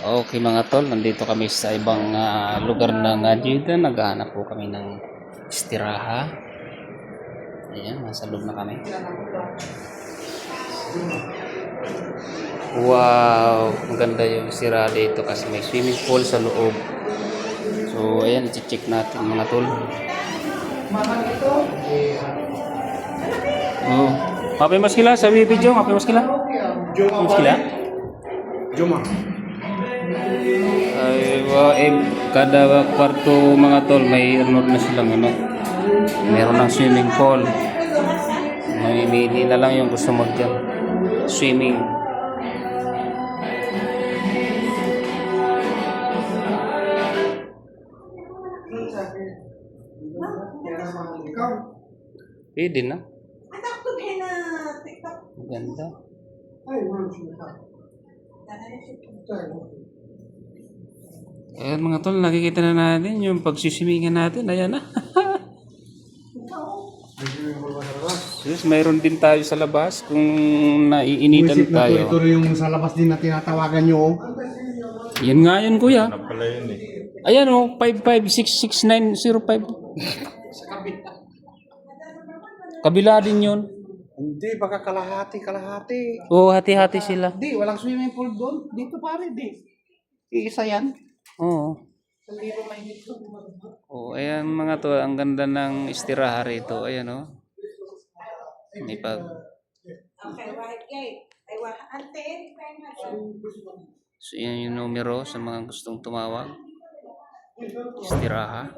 Okay mga tol, nandito kami sa ibang ah, lugar ng uh, Jeddah. Naghahanap po kami ng istiraha. Ayan, nasa loob na kami. Wow, maganda yung istiraha dito kasi may swimming pool sa loob. So, ayan, i-check natin mga tol. Oh, mapi mas kila sa video, mapi mas kila. Mas kila? Juma. Wa, eh, kada kwarto mga tol may ano na silang ano. Meron ng swimming pool. Mamimili na lang yung gusto mag. Swimming. Pwede na. Anak ko na TikTok. Maganda. Ay, wala siya ka. Ayan mga tol, nakikita na natin yung pagsisimingan natin. Ayan na. Yes, mayroon din tayo sa labas kung naiinitan Buisit na to, tayo. ito rin yung sa labas din na tinatawagan nyo. Yan nga yan kuya. pala yun eh. Ayan o, 556690 Kabila din yun. Hindi, baka kalahati, kalahati. Oo, hati-hati sila. Hindi, walang swimming pool doon. Dito pare, di. Iisa yan. Oo. Oo, ayan mga to, ang ganda ng istiraha rito. Ayan o. May pag... Okay, right gate. Ay, wa, ante, kain na siya. So, yan yung numero sa mga gustong tumawag. Istiraha.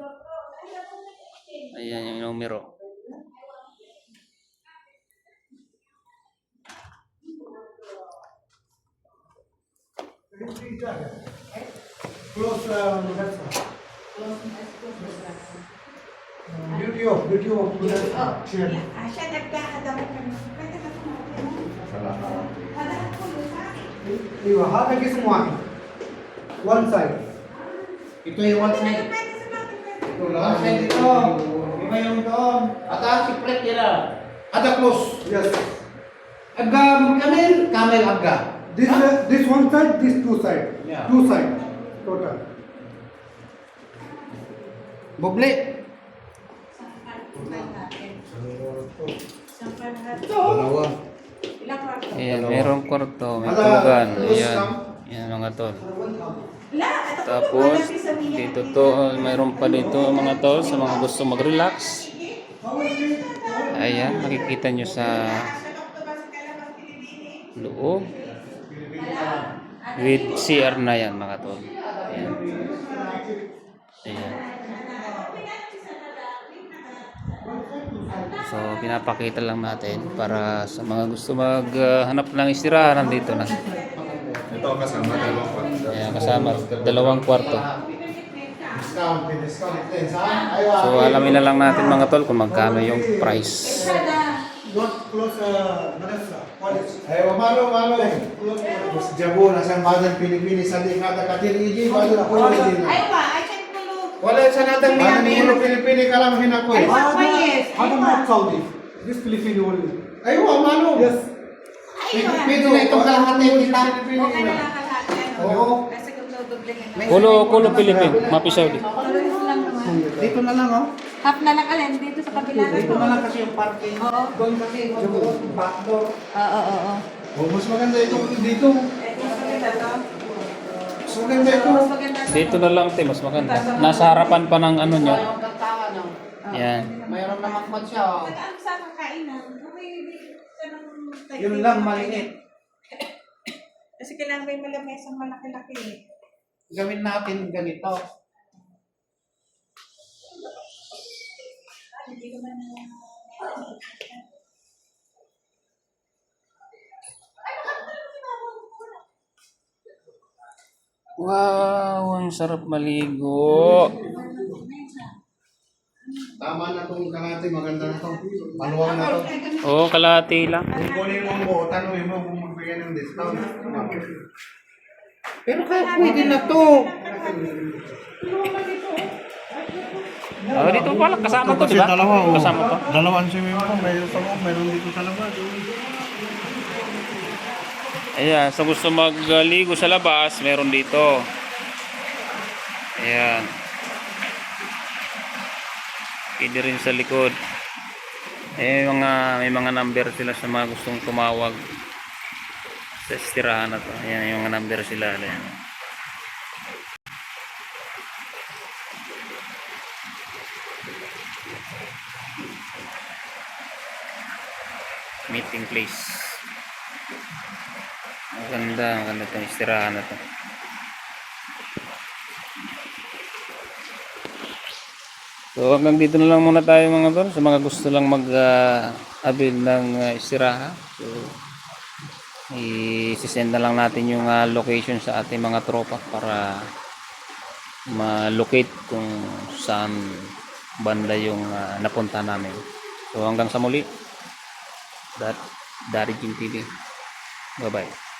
Ayan yung numero. Close, uh, Beauty of, beauty of chair. Ah, siya nagkakadamo ka na. Pwede ka kumain. Halahan ko lupa. Iwa, hatagi semua. One side. Ito yung one Pwede side. pwede sa natin. pwede. Ito lang. One side ito. Iba yung doon. Ataas si Fred nila. Ada close. Yes. Aga camel, camel aga. This uh, this one side, this two side. Yeah. Two side. Total. Natin. Dalawa. Ayan, merong kwarto, may terus Ayan. Ayan mga tol. Tapos, dito to, mayroon pa dito mga tol sa mga gusto mag-relax. Ayan, makikita nyo sa loob. With CR na yan mga tol. Ayan. So, pinapakita lang natin para sa mga gusto maghanap ng istirahan nandito na. Ito kasama dalawang kwarto. Ayan, kasama dalawang kwarto. So, alamin na lang natin mga tol kung magkano yung price. Don't close uh, Vanessa. College. Aywa, malo, malo. Mas jabo na sa Madan Pilipinas sa di kata katil iji bago na ko din. Ay, check ko lo. Wala sa natang Madan Miami. Pilipinas Pilipinas kalam hinako. Ay, wa, wa, yes. How about Saudi? This Philippine only. Aywa, malo. Yes. Pwede na itong kalahati kita. Okay na lang kalahati, ano? Oo. Kulo, kulo Philippine, mapisaw di. Dito na lang oh. Half na lang alin, dito sa kabila na Dito to. na lang kasi yung parking. Oo. Doon kasi doon backdoor. Oo, oo, oo. Oh, mas maganda ito dito. Eh, mas maganda to. Mas maganda ito. Dito na lang, te, mas maganda. Nasa harapan pa ng ano nyo. Yung kantahan. Yan. Mayroon na makmad siya oh. Pag ang sa kakainan, okay, ka ng Yun lang maliit. Kasi kailangan may malamesang malaki-laki. Gawin natin ganito. Hindi Wow, ang sarap maligo. Tama na tong kalate, maganda na to. Maluwang na to. Oo, kalahati lang. Kung kunin mo ang tanongin mo kung magbigay ng discount. Pero kaya pwede na to. Oh, dito pala, kasama to, di ba? dalawa, oh. Kasama to. Dalawang swimming pool, mayroon sa loob, mayroon dito sa labas. Ayan, sa gusto magligo sa labas, meron dito. Ayan. Pwede rin sa likod. Eh, mga, may mga number sila sa mga gustong tumawag sa istirahan na to. Ayan, yung number sila. Ayan. Meeting place. Maganda, maganda itong istirahan na to. So hanggang dito na lang muna tayo mga tol sa mga gusto lang mag-avail ng uh, istiraha. So i-send na lang natin yung ah, location sa ating mga tropa para ma-locate kung saan banda yung ah, napunta namin. So hanggang sa muli. That Daddy Jim TV. Bye bye.